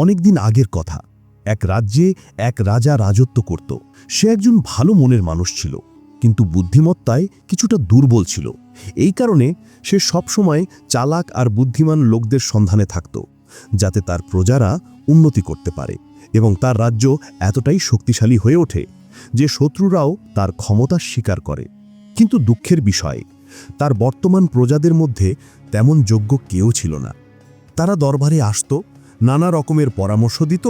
অনেকদিন আগের কথা। এক রাজ্যে এক রাজা রাজত্ব করত। সে একজন ভালো মনের মানুষ ছিল। কিন্তু বুদ্ধিমত্তায় কিছুটা দুর্বল ছিল। এই কারণে সে সবসময় চালাক আর বুদ্ধিমান লোকদের সন্ধানে থাকত, যাতে তার প্রজারা উন্নতি করতে পারে এবং তার রাজ্য এতটাই শক্তিশালী হয়ে ওঠে যে শত্রুরাও তার ক্ষমতা স্বীকার করে। কিন্তু দুঃখের বিষয়, তার বর্তমান প্রজাদের মধ্যে তেমন যোগ্য কেউ ছিল না। তারা দরবারে আসত নানা রকমের পরামর্শ দিত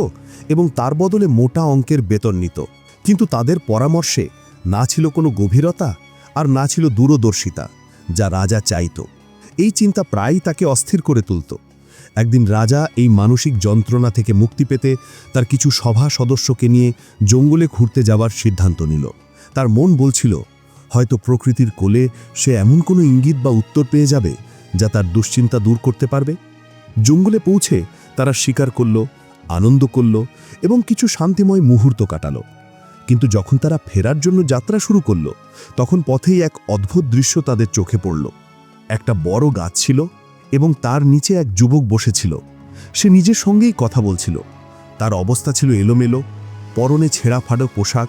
এবং তার বদলে মোটা অঙ্কের বেতন নিত। কিন্তু তাদের পরামর্শে না ছিল কোনো গভীরতা আর না ছিল দূরদর্শিতা, যা রাজা চাইত। এই চিন্তা প্রায়ই তাকে অস্থির করে তুলত। একদিন রাজা এই মানসিক যন্ত্রণা থেকে মুক্তি পেতে তার কিছু সভা সদস্যকে নিয়ে জঙ্গলে ঘুরতে যাওয়ার সিদ্ধান্ত নিল। তার মন বলছিল, হয়তো প্রকৃতির কোলে সে এমন কোনো ইঙ্গিত বা উত্তর পেয়ে যাবে, যা তার দুশ্চিন্তা দূর করতে পারবে? জঙ্গলে পৌঁছে তারা শিকার করল, আনন্দ করল এবং কিছু শান্তিময় মুহূর্ত কাটালো। কিন্তু যখন তারা ফেরার জন্য যাত্রা শুরু করল, তখন পথেই এক অদ্ভুত দৃশ্য তাদের চোখে পড়ল। একটা বড় গাছ ছিল এবং তার নিচে এক যুবক বসেছিল। সে নিজের সঙ্গেই কথা বলছিল। তার অবস্থা ছিল এলোমেলো, পরনে ছেঁড়া ফাড়ো পোশাক,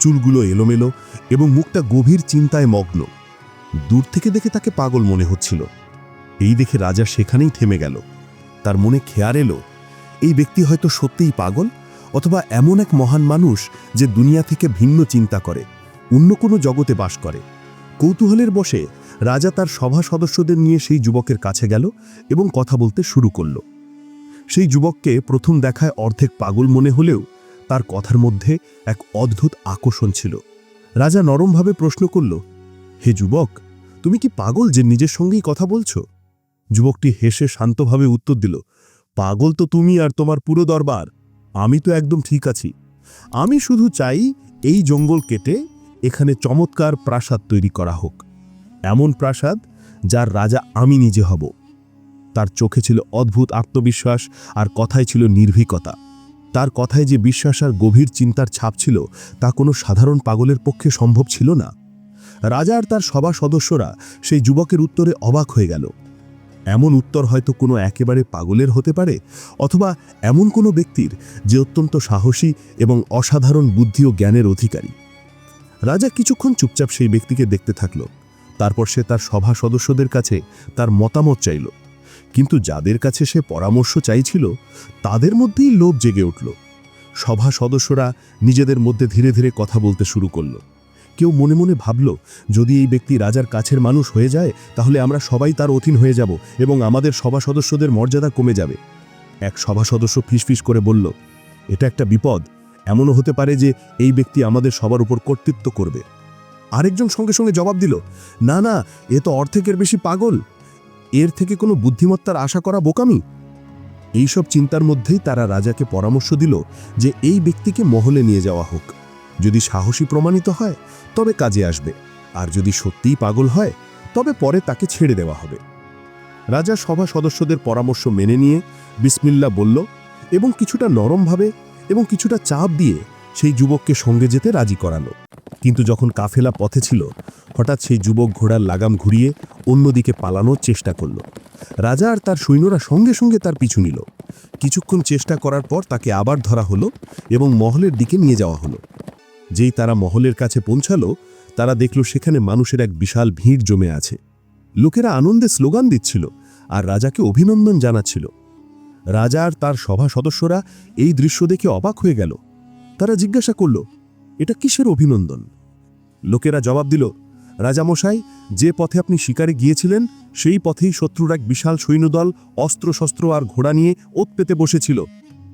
চুলগুলো এলোমেলো এবং মুখটা গভীর চিন্তায় মগ্ন। দূর থেকে দেখে তাকে পাগল মনে হচ্ছিল। এই দেখে রাজা সেখানেই থেমে গেল। তার মনে খেয়ার এলো, এই ব্যক্তি হয়তো সত্যিই পাগল অথবা এমন এক মহান মানুষ যে দুনিয়া থেকে ভিন্ন চিন্তা করে, অন্য কোনো জগতে বাস করে। কৌতূহলের বসে রাজা তার সভা সদস্যদের নিয়ে সেই যুবকের কাছে গেল এবং কথা বলতে শুরু করল। সেই যুবককে প্রথম দেখায় অর্ধেক পাগল মনে হলেও তার কথার মধ্যে এক অদ্ভুত আকর্ষণ ছিল। রাজা নরমভাবে প্রশ্ন করল, হে যুবক, তুমি কি পাগল যে নিজের সঙ্গেই কথা বলছো? যুবকটি হেসে শান্তভাবে উত্তর দিল, পাগল তো তুমি আর তোমার পুরো দরবার। আমি তো একদম ঠিক আছি। আমি শুধু চাই এই জঙ্গল কেটে এখানে চমৎকার প্রাসাদ তৈরি করা হোক। এমন প্রাসাদ যার রাজা আমি নিজে হব। তার চোখে ছিল অদ্ভুত আত্মবিশ্বাস আর কথায় ছিল নির্ভীকতা। তার কথায় যে বিশ্বাস আর গভীর চিন্তার ছাপ ছিল, তা কোনো সাধারণ পাগলের পক্ষে সম্ভব ছিল না। রাজা আর তার সভা সদস্যরা সেই যুবকের উত্তরে অবাক হয়ে গেল। এমন উত্তর হয়তো কোনো একেবারে পাগলের হতে পারে, অথবা এমন কোনো ব্যক্তির যে অত্যন্ত সাহসী এবং অসাধারণ বুদ্ধি ও জ্ঞানের অধিকারী। রাজা কিছুক্ষণ চুপচাপ সেই ব্যক্তিকে দেখতে থাকল। তারপর সে তার সভা সদস্যদের কাছে তার মতামত চাইল। কিন্তু যাদের কাছে সে পরামর্শ চাইছিল, তাদের মধ্যেই লোভ জেগে উঠল। সভা সদস্যরা নিজেদের মধ্যে ধীরে ধীরে কথা বলতে শুরু করল। কেউ মনে মনে ভাবল, যদি এই ব্যক্তি রাজার কাছের মানুষ হয়ে যায়, তাহলে আমরা সবাই তার অধীন হয়ে যাব এবং আমাদের সভা সদস্যদের মর্যাদা কমে যাবে। এক সভা সদস্য ফিসফিস করে বলল, এটা একটা বিপদ। এমনও হতে পারে যে এই ব্যক্তি আমাদের সবার উপর কর্তৃত্ব করবে। আরেকজন সঙ্গে সঙ্গে জবাব দিল, না না, এ তো অর্ধেকের বেশি পাগল। এর থেকে কোনো বুদ্ধিমত্তার আশা করা বোকামি? এইসব চিন্তার মধ্যেই তারা রাজাকে পরামর্শ দিল যে এই ব্যক্তিকে মহলে নিয়ে যাওয়া হোক। যদি সাহসী প্রমাণিত হয়, তবে কাজে আসবে। আর যদি সত্যিই পাগল হয়, তবে পরে তাকে ছেড়ে দেওয়া হবে। রাজা সভা সদস্যদের পরামর্শ মেনে নিয়ে বিসমিল্লা বলল, এবং কিছুটা নরমভাবে এবং কিছুটা চাপ দিয়ে সেই যুবককে সঙ্গে যেতে রাজি করালো। কিন্তু যখন কাফেলা পথে ছিল, হঠাৎ সেই যুবক ঘোড়ার লাগাম ঘুরিয়ে অন্যদিকে পালানোর চেষ্টা করল। রাজা আর তার সৈন্যরা সঙ্গে সঙ্গে তার পিছু নিল। কিছুক্ষণ চেষ্টা করার পর তাকে আবার ধরা হলো এবং মহলের দিকে নিয়ে যাওয়া হলো। যেই তারা মহলের কাছে পৌঁছালো, তারা দেখল সেখানে মানুষের এক বিশাল ভিড় জমে আছে। লোকেরা আনন্দে স্লোগান দিচ্ছিল আর রাজাকে অভিনন্দন জানাচ্ছিল। রাজা আর তার সভা সদস্যরা এই দৃশ্য দেখে অবাক হয়ে গেল। তারা জিজ্ঞাসা করল, এটা কিসের অভিনন্দন? লোকেরা জবাব দিল, রাজামশাই, যে পথে আপনি শিকারে গিয়েছিলেন, সেই পথেই শত্রুর এক বিশাল সৈন্যদল অস্ত্রশস্ত্র আর ঘোড়া নিয়ে ওত পেতে বসেছিল।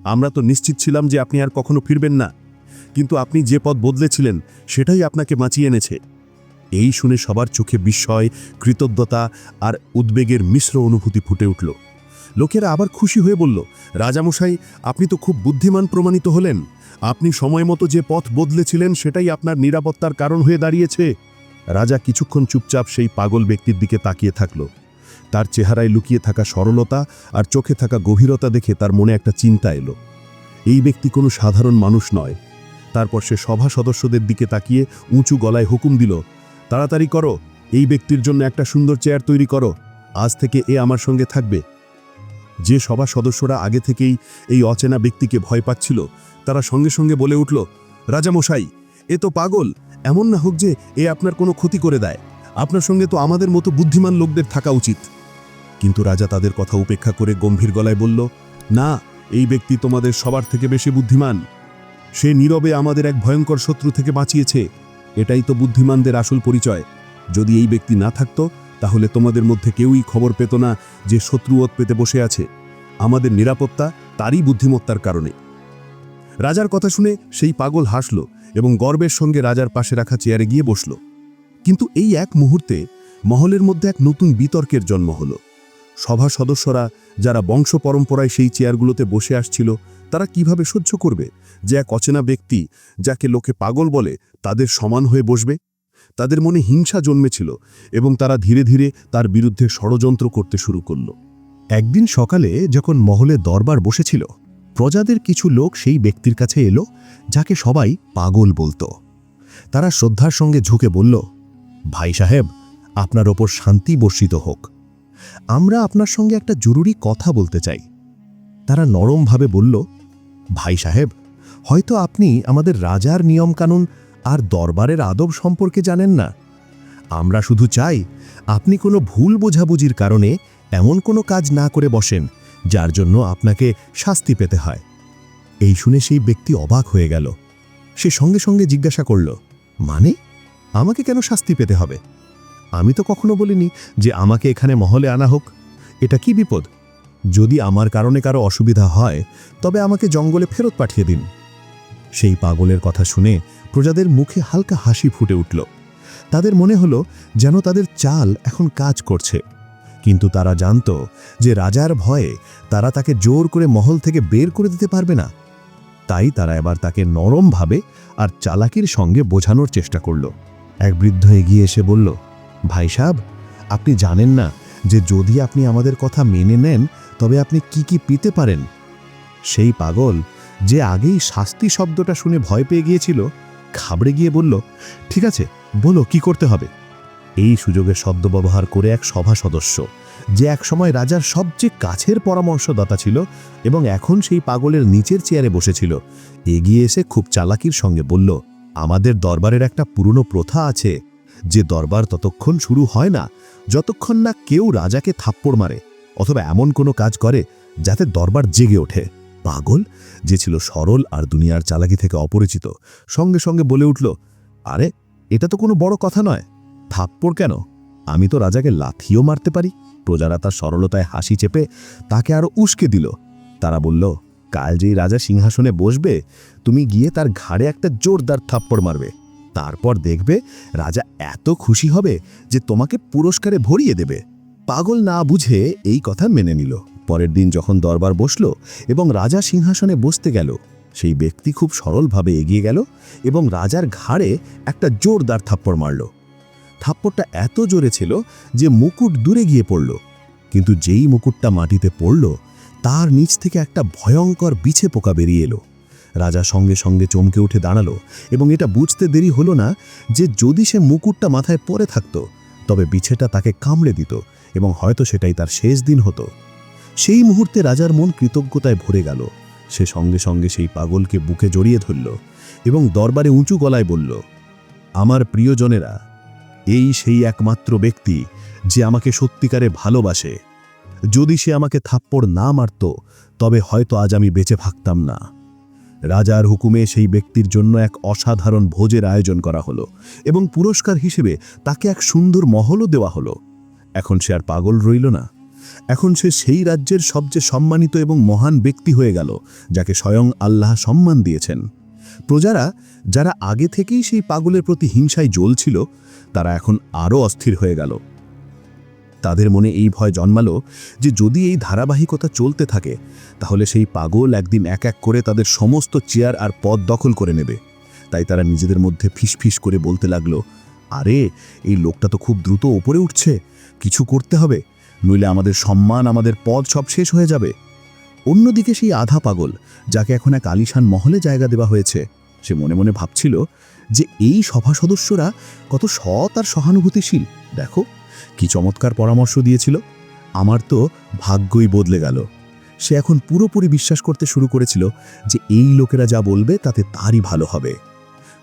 আমরা তো নিশ্চিত ছিলাম যে আপনি আর কখনো ফিরবেন না। কিন্তু আপনি যে পথ বদলেছিলেন, সেটাই আপনাকে বাঁচিয়ে এনেছে। এই শুনে সবার চোখে বিস্ময়, কৃতজ্ঞতা আর উদ্বেগের মিশ্র অনুভূতি ফুটে উঠল। লোকেরা আবার খুশি হয়ে বলল, রাজামশাই, আপনি তো খুব বুদ্ধিমান প্রমাণিত হলেন। আপনি সময় মতো যে পথ বদলেছিলেন, সেটাই আপনার নিরাপত্তার কারণ হয়ে দাঁড়িয়েছে। রাজা কিছুক্ষণ চুপচাপ সেই পাগল ব্যক্তির দিকে তাকিয়ে থাকল। তার চেহারায় লুকিয়ে থাকা সরলতা আর চোখে থাকা গভীরতা দেখে তার মনে একটা চিন্তা এলো। এই ব্যক্তি কোনো সাধারণ মানুষ নয় তারপর সে সভা সদস্যদের দিকে তাকিয়ে উঁচু গলায় হুকুম দিল, তাড়াতাড়ি করো, এই ব্যক্তির জন্য একটা সুন্দর চেয়ার তৈরি করো, আজ থেকে এ আমার সঙ্গে থাকবে। যে সভা সদস্যরা আগে থেকেই এই অচেনা ব্যক্তিকে ভয় পাচ্ছিল, তারা সঙ্গে সঙ্গে বলে উঠল, রাজামশাই, এ তো পাগল, এমন না হোক যে এ আপনার কোনো ক্ষতি করে দেয়, আপনার সঙ্গে তো আমাদের মতো বুদ্ধিমান লোকদের থাকা উচিত। কিন্তু রাজা তাদের কথা উপেক্ষা করে গম্ভীর গলায় বলল, না, এই ব্যক্তি তোমাদের সবার থেকে বেশি বুদ্ধিমান। সে নীরবে আমাদের এক ভয়ঙ্কর শত্রু থেকে বাঁচিয়েছে। এটাই তো বুদ্ধিমানদের আসল পরিচয়। যদি এই ব্যক্তি না থাকতো, তাহলে তোমাদের মধ্যে কেউই খবর পেত না যে শত্রু ওত পেতে বসে আছে। আমাদের নিরাপত্তা তারই বুদ্ধিমত্তার কারণে। রাজার কথা শুনে সেই পাগল হাসল এবং গর্বের সঙ্গে রাজার পাশে রাখা চেয়ারে গিয়ে বসল। কিন্তু এই এক মুহূর্তে মহলের মধ্যে এক নতুন বিতর্কের জন্ম হলো। সভা সদস্যরা, যারা বংশ পরম্পরায় সেই চেয়ারগুলোতে বসে আসছিল তারা কীভাবে সহ্য করবে যে এক অচেনা ব্যক্তি যাকে লোকে পাগল বলে তাদের সমান হয়ে বসবে? তাদের মনে হিংসা জন্মেছিল এবং তারা ধীরে ধীরে তার বিরুদ্ধে ষড়যন্ত্র করতে শুরু করল। একদিন সকালে যখন মহলে দরবার বসেছিল, প্রজাদের কিছু লোক সেই ব্যক্তির কাছে এলো, যাকে সবাই পাগল বলতো। তারা শ্রদ্ধার সঙ্গে ঝুঁকে বলল, ভাই সাহেব, আপনার ওপর শান্তি বর্ষিত হোক। আমরা আপনার সঙ্গে একটা জরুরি কথা বলতে চাই। তারা নরমভাবে বলল ভাই সাহেব, হয়তো আপনি আমাদের রাজার নিয়মকানুন আর দরবারের আদব সম্পর্কে জানেন না। আমরা শুধু চাই আপনি কোনো ভুল বোঝাবুঝির কারণে এমন কোনো কাজ না করে বসেন, যার জন্য আপনাকে শাস্তি পেতে হয়। এই শুনে সেই ব্যক্তি অবাক হয়ে গেল। সে সঙ্গে সঙ্গে জিজ্ঞাসা করল মানে? আমাকে কেন শাস্তি পেতে হবে? আমি তো কখনো বলিনি যে আমাকে এখানে মহলে আনা হোক। এটা কি বিপদ? যদি আমার কারণে কারও অসুবিধা হয়, তবে আমাকে জঙ্গলে ফেরত পাঠিয়ে দিন। সেই পাগলের কথা শুনে প্রজাদের মুখে হালকা হাসি ফুটে উঠল। তাদের মনে হলো যেন তাদের চাল এখন কাজ করছে। কিন্তু তারা জানত যে রাজার ভয়ে তারা তাকে জোর করে মহল থেকে বের করে দিতে পারবে না। তাই তারা এবার তাকে নরমভাবে আর চালাকির সঙ্গে বোঝানোর চেষ্টা করল। এক বৃদ্ধ এগিয়ে এসে বলল, ভাই সাহেব, আপনি জানেন না যে যদি আপনি আমাদের কথা মেনে নেন, তবে আপনি কি কি পেতে পারেন? সেই পাগল, যে আগেই শাস্তি শব্দটা শুনে ভয় পেয়ে গিয়েছিল, খাবড়ে গিয়ে বলল, ঠিক আছে, বলো কি করতে হবে? এই সুযোগে শব্দ ব্যবহার করে এক সভা সদস্য, যে একসময় রাজার সবচেয়ে কাছের পরামর্শদাতা ছিল এবং এখন সেই পাগলের নিচের চেয়ারে বসেছিল, এগিয়ে এসে খুব চালাকির সঙ্গে বলল, আমাদের দরবারের একটা পুরনো প্রথা আছে, যে দরবার ততক্ষণ শুরু হয় না যতক্ষণ না কেউ রাজাকে থাপ্পড় মারে অথবা এমন কোনো কাজ করে যাতে দরবার জেগে ওঠে। পাগল, যে ছিল সরল আর দুনিয়ার চালাকি থেকে অপরিচিত, সঙ্গে সঙ্গে বলে উঠল, আরে, এটা তো কোনো বড় কথা নয়। থাপ্পড় কেন? আমি তো রাজাকে লাথিও মারতে পারি। প্রজারা তার সরলতায় হাসি চেপে তাকে আরও উস্কে দিল। তারা বলল, কাল যেই রাজা সিংহাসনে বসবে, তুমি গিয়ে তার ঘাড়ে একটা জোরদার থাপ্পড় মারবে। তারপর দেখবে রাজা এত খুশি হবে যে তোমাকে পুরস্কারে ভরিয়ে দেবে। পাগল না বুঝে এই কথা মেনে নিল। পরের দিন যখন দরবার বসল এবং রাজা সিংহাসনে বসতে গেল, সেই ব্যক্তি খুব সরলভাবে এগিয়ে গেল এবং রাজার ঘাড়ে একটা জোরদার থাপ্পড় মারল। থাপ্পড়টা এত জোরে ছিল যে মুকুট দূরে গিয়ে পড়ল। কিন্তু যেই মুকুটটা মাটিতে পড়ল, তার নিচ থেকে একটা ভয়ঙ্কর বিছে পোকা বেরিয়ে এলো। রাজা সঙ্গে সঙ্গে চমকে উঠে দাঁড়াল এবং এটা বুঝতে দেরি হলো না যে যদি সে মুকুটটা মাথায় পরে থাকত, তবে বিছেটা তাকে কামড়ে দিত এবং হয়তো সেটাই তার শেষ দিন হতো। সেই মুহূর্তে রাজার মন কৃতজ্ঞতায় ভরে গেল। সে সঙ্গে সঙ্গে সেই পাগলকে বুকে জড়িয়ে ধরল এবং দরবারে উঁচু গলায় বলল, আমার প্রিয়জনেরা, এই সেই একমাত্র ব্যক্তি যে আমাকে সত্যিকারে ভালোবাসে। যদি সে আমাকে থাপ্পড় না মারত, তবে হয়তো আজ আমি বেঁচে থাকতাম না। রাজার হুকুমে সেই ব্যক্তির জন্য এক অসাধারণ ভোজের আয়োজন করা হলো এবং পুরস্কার হিসেবে তাকে এক সুন্দর মহলও দেওয়া হলো। এখন সে আর পাগল রইল না। এখন সে সেই রাজ্যের সবচেয়ে সম্মানিত এবং মহান ব্যক্তি হয়ে গেল, যাকে স্বয়ং আল্লাহ সম্মান দিয়েছেন। প্রজারা, যারা আগে থেকেই সেই পাগলের প্রতি হিংসায় জ্বলছিল, তারা এখন আরও অস্থির হয়ে গেল। তাদের মনে এই ভয় জন্মালো যে যদি এই ধারাবাহিকতা চলতে থাকে, তাহলে সেই পাগল একদিন এক এক করে তাদের সমস্ত চেয়ার আর পদ দখল করে নেবে। তাই তারা নিজেদের মধ্যে ফিসফিস করে বলতে লাগল, আরে, এই লোকটা তো খুব দ্রুত ওপরে উঠছে। কিছু করতে হবে, নইলে আমাদের সম্মান, আমাদের পদ সব শেষ হয়ে যাবে। অন্যদিকে সেই আধা পাগল, যাকে এখন এক আলিশান মহলে জায়গা দেওয়া হয়েছে, সে মনে মনে ভাবছিল যে এই সভা সদস্যরা কত সৎ আর সহানুভূতিশীল। দেখো কি চমৎকার পরামর্শ দিয়েছিল? আমার তো ভাগ্যই বদলে গেল। সে এখন পুরোপুরি বিশ্বাস করতে শুরু করেছিল যে এই লোকেরা যা বলবে তাতে তারই ভালো হবে।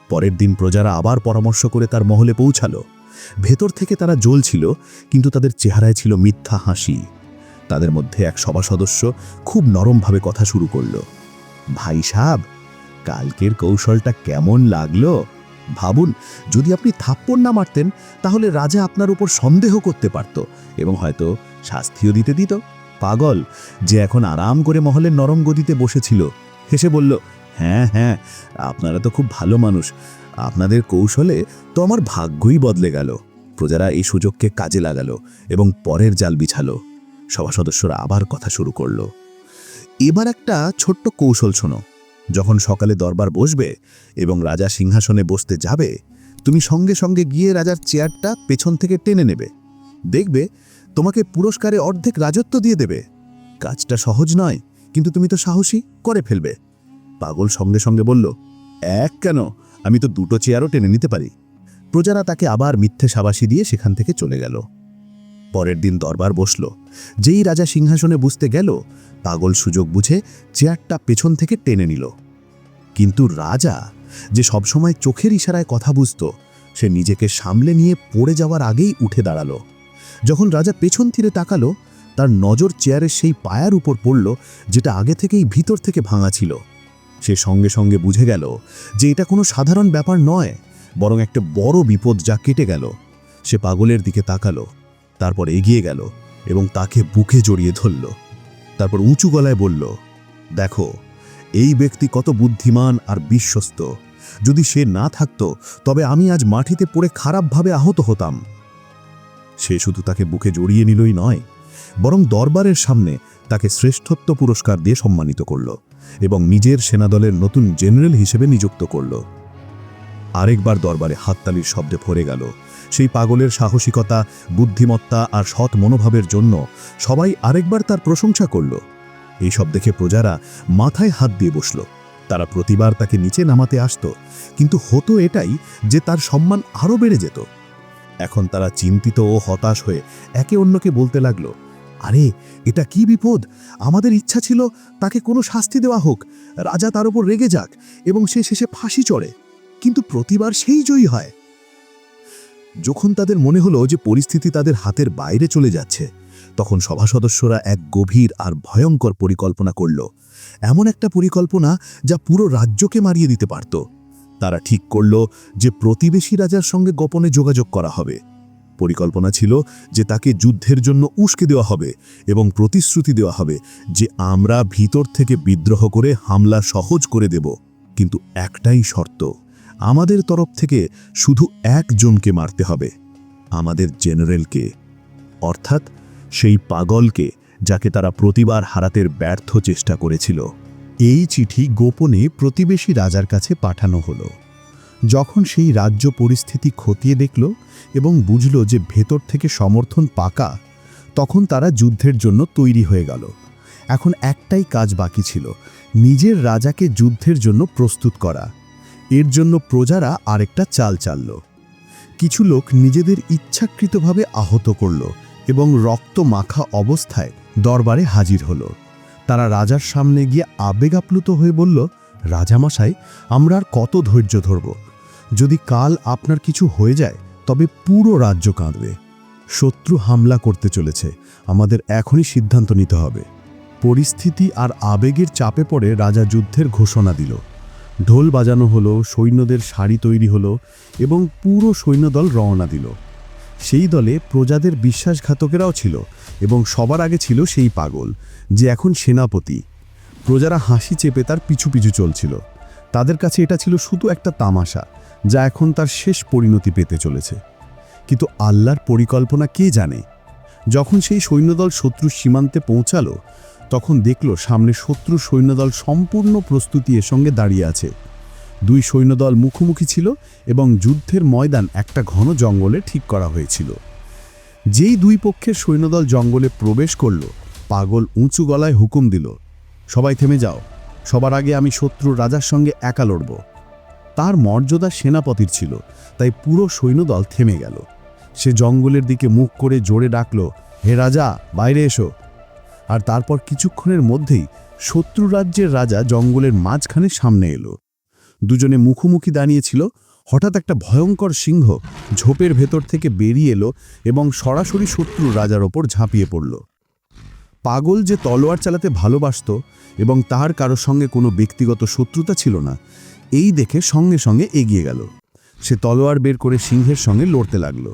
পরের দিন প্রজারা আবার পরামর্শ করে তার মহলে পৌঁছালো। ভেতর থেকে তারা জ্বলছিল, কিন্তু তাদের চেহারায় ছিল মিথ্যা হাসি। তাদের মধ্যে এক সভা সদস্য খুব নরমভাবে কথা শুরু করল। ভাই সাব, কালকের কৌশলটা কেমন লাগল? ভাবুন, যদি আপনি থাপ্পড় না মারতেন, তাহলে রাজা আপনার উপর সন্দেহ করতে পারত এবং হয়তো শাস্তিও দিতে দিত। পাগল, যে এখন আরাম করে মহলের নরম গদিতে বসেছিল, হেসে বলল হ্যাঁ হ্যাঁ আপনারা তো খুব ভালো মানুষ। আপনাদের কৌশলে তো আমার ভাগ্যই বদলে গেল। প্রজারা এই সুযোগকে কাজে লাগালো এবং পরের জাল বিছালো। সভা সদস্যরা আবার কথা শুরু করল। এবার একটা ছোট্ট কৌশল শোনো। যখন সকালে দরবার বসবে এবং রাজা সিংহাসনে বসতে যাবে, তুমি সঙ্গে সঙ্গে গিয়ে রাজার চেয়ারটা পেছন থেকে টেনে নেবে। দেখবে তোমাকে পুরস্কারে অর্ধেক রাজত্ব দিয়ে দেবে। কাজটা সহজ নয়, কিন্তু তুমি তো সাহসী, করে ফেলবে। পাগল সঙ্গে সঙ্গে বলল, এক কেন? আমি তো দুটো চেয়ারও টেনে নিতে পারি। প্রজারা তাকে আবার মিথ্যে সাবাসী দিয়ে সেখান থেকে চলে গেল। পরের দিন দরবার বসল। যেই রাজা সিংহাসনে বুঝতে গেল, পাগল সুযোগ বুঝে চেয়ারটা পেছন থেকে টেনে নিল। কিন্তু রাজা যে সবসময় চোখের ইশারায় কথা বুঝত, সে নিজেকে সামলে নিয়ে পড়ে যাওয়ার আগেই উঠে দাঁড়াল। যখন রাজা পেছন তীরে তাকালো, তার নজর চেয়ারের সেই পায়ার উপর পড়ল, যেটা আগে থেকেই ভিতর থেকে ভাঙা ছিল। সে সঙ্গে সঙ্গে বুঝে গেল যে এটা কোনো সাধারণ ব্যাপার নয়, বরং একটা বড় বিপদ যা কেটে গেল। সে পাগলের দিকে তাকালো। তারপর এগিয়ে গেল এবং তাকে বুকে জড়িয়ে ধরল। তারপর উঁচু গলায় বলল, দেখো, এই ব্যক্তি কত বুদ্ধিমান আর বিশ্বস্ত। যদি সে না থাকত, তবে আমি আজ মাটিতে পড়ে খারাপভাবে আহত হতাম। সে শুধু তাকে বুকে জড়িয়ে নিলই নয়, বরং দরবারের সামনে তাকে শ্রেষ্ঠত্ব পুরস্কার দিয়ে সম্মানিত করল এবং নিজের সেনাদলের নতুন জেনারেল হিসেবে নিযুক্ত করল। আরেকবার দরবারে হাততালির শব্দে ভরে গেল। সেই পাগলের সাহসিকতা, বুদ্ধিমত্তা আর সৎ মনোভাবের জন্য সবাই আরেকবার তার প্রশংসা করল। এইসব দেখে প্রজারা মাথায় হাত দিয়ে বসল। তারা প্রতিবার তাকে নিচে নামাতে আসত, কিন্তু হতো এটাই যে তার সম্মান আরও বেড়ে যেত। এখন তারা চিন্তিত ও হতাশ হয়ে একে অন্যকে বলতে লাগল, আরে, এটা কি বিপদ? আমাদের ইচ্ছা ছিল তাকে কোনো শাস্তি দেওয়া হোক, রাজা তার উপর রেগে যাক এবং সে শেষে ফাঁসি চড়ে। কিন্তু প্রতিবার সেই জয়ী হয়। যখন তাদের মনে হলো যে পরিস্থিতি তাদের হাতের বাইরে চলে যাচ্ছে, তখন সভা সদস্যরা এক গভীর আর ভয়ঙ্কর পরিকল্পনা করল। এমন একটা পরিকল্পনা যা পুরো রাজ্যকে মারিয়ে দিতে পারত। তারা ঠিক করল যে প্রতিবেশী রাজার সঙ্গে গোপনে যোগাযোগ করা হবে। পরিকল্পনা ছিল যে তাকে যুদ্ধের জন্য উস্কে দেওয়া হবে এবং প্রতিশ্রুতি দেওয়া হবে যে আমরা ভিতর থেকে বিদ্রোহ করে হামলা সহজ করে দেব। কিন্তু একটাই শর্ত। আমাদের তরফ থেকে শুধু একজনকে মারতে হবে, আমাদের জেনারেলকে, অর্থাৎ সেই পাগলকে যাকে তারা প্রতিবার হারাতের ব্যর্থ চেষ্টা করেছিল। এই চিঠি গোপনে প্রতিবেশী রাজার কাছে পাঠানো হলো। যখন সেই রাজ্য পরিস্থিতি খতিয়ে দেখল এবং বুঝল যে ভেতর থেকে সমর্থন পাকা, তখন তারা যুদ্ধের জন্য তৈরি হয়ে গেল। এখন একটাই কাজ বাকি ছিল, নিজের রাজাকে যুদ্ধের জন্য প্রস্তুত করা। এর জন্য প্রজারা আরেকটা চাল চালল। কিছু লোক নিজেদের ইচ্ছাকৃতভাবে আহত করল এবং রক্ত মাখা অবস্থায় দরবারে হাজির হলো। তারা রাজার সামনে গিয়ে আবেগাপ্লুত হয়ে বলল, রাজামশাই, আমরা আর কত ধৈর্য ধরব? যদি কাল আপনার কিছু হয়ে যায়, তবে পুরো রাজ্য কাঁদবে। শত্রু হামলা করতে চলেছে, আমাদের এখনই সিদ্ধান্ত নিতে হবে। পরিস্থিতি আর আবেগের চাপে পড়ে রাজা যুদ্ধের ঘোষণা দিল। ঢোল বাজানো হলো, সৈন্যদের শাড়ি তৈরি হলো এবং পুরো সৈন্যদল রওনা দিল। সেই দলে প্রজাদের বিশ্বাসঘাতকেরাও ছিল এবং সবার আগে ছিল সেই পাগল, যে এখন সেনাপতি। প্রজারা হাসি চেপে তার পিছু পিছু চলছিল। তাদের কাছে এটা ছিল শুধু একটা তামাশা, যা এখন তার শেষ পরিণতি পেতে চলেছে। কিন্তু আল্লাহর পরিকল্পনা কে জানে? যখন সেই সৈন্যদল শত্রু সীমান্তে পৌঁছালো তখন দেখল সামনে শত্রু সৈন্যদল সম্পূর্ণ প্রস্তুতি এর সঙ্গে দাঁড়িয়ে আছে। দুই সৈন্যদল মুখোমুখি ছিল এবং যুদ্ধের ময়দান একটা ঘন জঙ্গলে ঠিক করা হয়েছিল। যেই দুই পক্ষের সৈন্যদল জঙ্গলে প্রবেশ করল, পাগল উঁচু গলায় হুকুম দিল, সবাই থেমে যাও, সবার আগে আমি শত্রুর রাজার সঙ্গে একা লড়ব। তার মর্যাদা সেনাপতির ছিল, তাই পুরো সৈন্যদল থেমে গেল। সে জঙ্গলের দিকে মুখ করে জোরে ডাকল, হে রাজা, বাইরে এসো। আর তারপর কিছুক্ষণের মধ্যেই শত্রু রাজ্যের রাজা জঙ্গলের মাঝখানে সামনে এলো। দুজনে মুখোমুখি দাঁড়িয়েছিল। হঠাৎ একটা ভয়ঙ্কর সিংহ ঝোপের ভেতর থেকে বেরিয়ে এলো এবং সরাসরি শত্রু রাজার ওপর ঝাঁপিয়ে পড়ল। পাগল যে তলোয়ার চালাতে ভালোবাসত এবং তার কারোর সঙ্গে কোনো ব্যক্তিগত শত্রুতা ছিল না, এই দেখে সঙ্গে সঙ্গে এগিয়ে গেল। সে তলোয়ার বের করে সিংহের সঙ্গে লড়তে লাগল।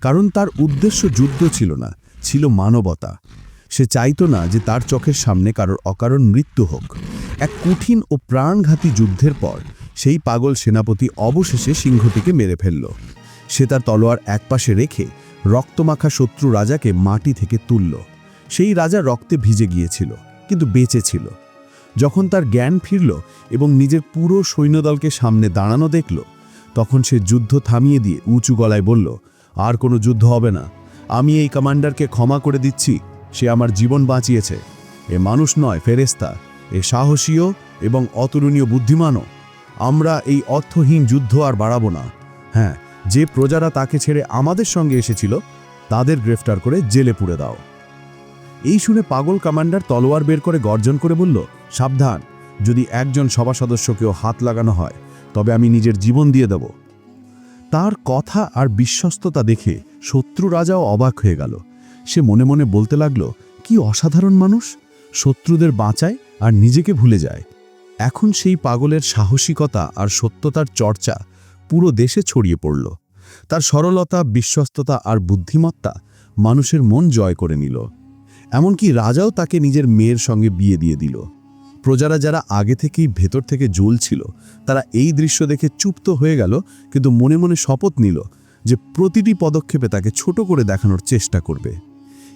কারণ তার উদ্দেশ্য যুদ্ধ ছিল না, ছিল মানবতা। সে চাইতো না যে তার চোখের সামনে কারোর অকারণ মৃত্যু হোক। এক কঠিন ও প্রাণঘাতী যুদ্ধের পর সেই পাগল সেনাপতি অবশেষে সিংহটিকে মেরে ফেলল। সে তার তলোয়ার একপাশে রেখে রক্তমাখা শত্রু রাজাকে মাটি থেকে তুলল। সেই রাজা রক্তে ভিজে গিয়েছিল, কিন্তু বেঁচে ছিল। যখন তার জ্ঞান ফিরল এবং নিজের পুরো সৈন্যদলকে সামনে দাঁড়ানো দেখল, তখন সে যুদ্ধ থামিয়ে দিয়ে উঁচু গলায় বলল, আর কোনো যুদ্ধ হবে না। আমি এই কমান্ডারকে ক্ষমা করে দিচ্ছি। সে আমার জীবন বাঁচিয়েছে। এ মানুষ নয় ফেরেস্তা এ সাহসীয় এবং অতুলনীয় বুদ্ধিমানও। আমরা এই অর্থহীন যুদ্ধ আর বাড়াবো না। হ্যাঁ যে প্রজারা তাকে ছেড়ে আমাদের সঙ্গে এসেছিল, তাদের গ্রেফতার করে জেলে পুড়ে দাও। এই শুনে পাগল কমান্ডার তলোয়ার বের করে গর্জন করে বলল, সাবধান, যদি একজন সভা সদস্যকেও হাত লাগানো হয়, তবে আমি নিজের জীবন দিয়ে দেব। তার কথা আর বিশ্বস্ততা দেখে শত্রু রাজাও অবাক হয়ে গেল। সে মনে মনে বলতে লাগল, কি অসাধারণ মানুষ। শত্রুদের বাঁচায় আর নিজেকে ভুলে যায়। এখন সেই পাগলের সাহসিকতা আর সত্যতার চর্চা পুরো দেশে ছড়িয়ে পড়ল। তার সরলতা, বিশ্বস্ততা আর বুদ্ধিমত্তা মানুষের মন জয় করে নিল। এমনকি রাজাও তাকে নিজের মেয়ের সঙ্গে বিয়ে দিয়ে দিল। প্রজারা যারা আগে থেকেই ভেতর থেকে জ্বলছিল তারা এই দৃশ্য দেখে চুপ্ত হয়ে গেল, কিন্তু মনে মনে শপথ নিল যে প্রতিটি পদক্ষেপে তাকে ছোট করে দেখানোর চেষ্টা করবে।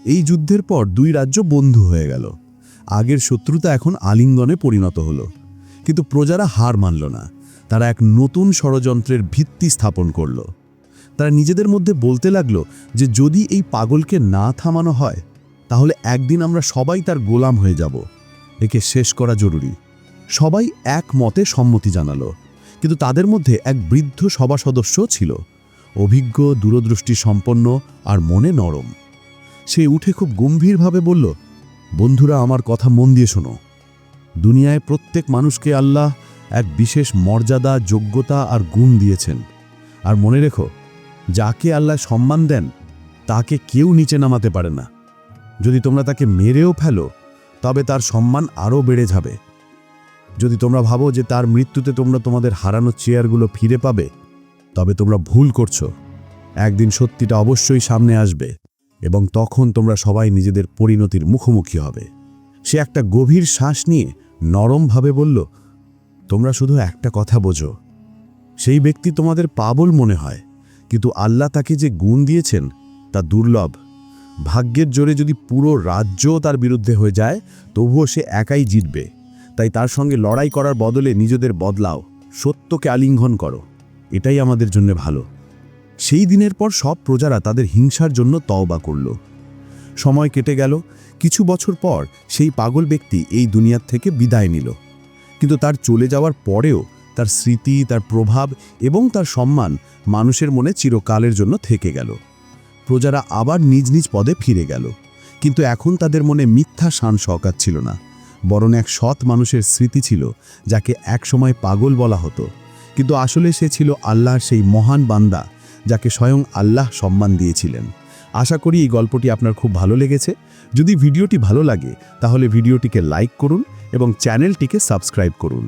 এই যুদ্ধের পর দুই রাজ্য বন্ধু হয়ে গেল। আগের শত্রুতা এখন আলিঙ্গনে পরিণত হলো। কিন্তু প্রজারা হার মানল না। তারা এক নতুন ষড়যন্ত্রের ভিত্তি স্থাপন করল। তারা নিজেদের মধ্যে বলতে লাগল যে, যদি এই পাগলকে না থামানো হয়, তাহলে একদিন আমরা সবাই তার গোলাম হয়ে যাব। একে শেষ করা জরুরি। সবাই এক মতে সম্মতি জানালো। কিন্তু তাদের মধ্যে এক বৃদ্ধ সভা সদস্য ছিল। অভিজ্ঞ দূরদৃষ্টি সম্পন্ন আর মনে নরম। সে উঠে খুব গম্ভীরভাবে বলল, বন্ধুরা, আমার কথা মন দিয়ে শোনো। দুনিয়ায় প্রত্যেক মানুষকে আল্লাহ এক বিশেষ মর্যাদা, যোগ্যতা আর গুণ দিয়েছেন। আর মনে রেখো, যাকে আল্লাহ সম্মান দেন, তাকে কেউ নিচে নামাতে পারে না। যদি তোমরা তাকে মেরেও ফেলো, তবে তার সম্মান আরও বেড়ে যাবে। যদি তোমরা ভাবো যে তার মৃত্যুতে তোমরা তোমাদের হারানো চেয়ারগুলো ফিরে পাবে, তবে তোমরা ভুল করছ। একদিন সত্যিটা অবশ্যই সামনে আসবে। এবং তখন তোমরা সবাই নিজেদের পরিণতির মুখোমুখি হবে। সে একটা গভীর শ্বাস নিয়ে নরমভাবে বলল, তোমরা শুধু একটা কথা বোঝো। সেই ব্যক্তি তোমাদের পাবল মনে হয়, কিন্তু আল্লাহ তাকে যে গুণ দিয়েছেন তা দুর্লভ। ভাগ্যের জোরে যদি পুরো রাজ্য তার বিরুদ্ধে হয়ে যায়, তবুও সে একাই জিতবে। তাই তার সঙ্গে লড়াই করার বদলে নিজেদের বদলাও। সত্যকে আলিঙ্গন করো। এটাই আমাদের জন্য ভালো। সেই দিনের পর সব প্রজারা তাদের হিংসার জন্য তওবা করল। সময় কেটে গেল, কিছু বছর পর সেই পাগল ব্যক্তি এই দুনিয়ার থেকে বিদায় নিল। কিন্তু তার চলে যাওয়ার পরেও তার স্মৃতি, তার প্রভাব এবং তার সম্মান মানুষের মনে চিরকালের জন্য থেকে গেল। প্রজারা আবার নিজ নিজ পদে ফিরে গেল। কিন্তু এখন তাদের মনে মিথ্যা শান শকাত ছিল না, বরং এক সৎ মানুষের স্মৃতি ছিল, যাকে একসময় পাগল বলা হতো। কিন্তু আসলে সে ছিল আল্লাহর সেই মহান বান্দা যাকে স্বয়ং আল্লাহ সম্মান দিয়েছিলেন। আশা করি এই গল্পটি আপনার খুব ভালো লেগেছে। যদি ভিডিওটি ভালো লাগে, তাহলে ভিডিওটিকে লাইক করুন এবং চ্যানেলটিকে সাবস্ক্রাইব করুন।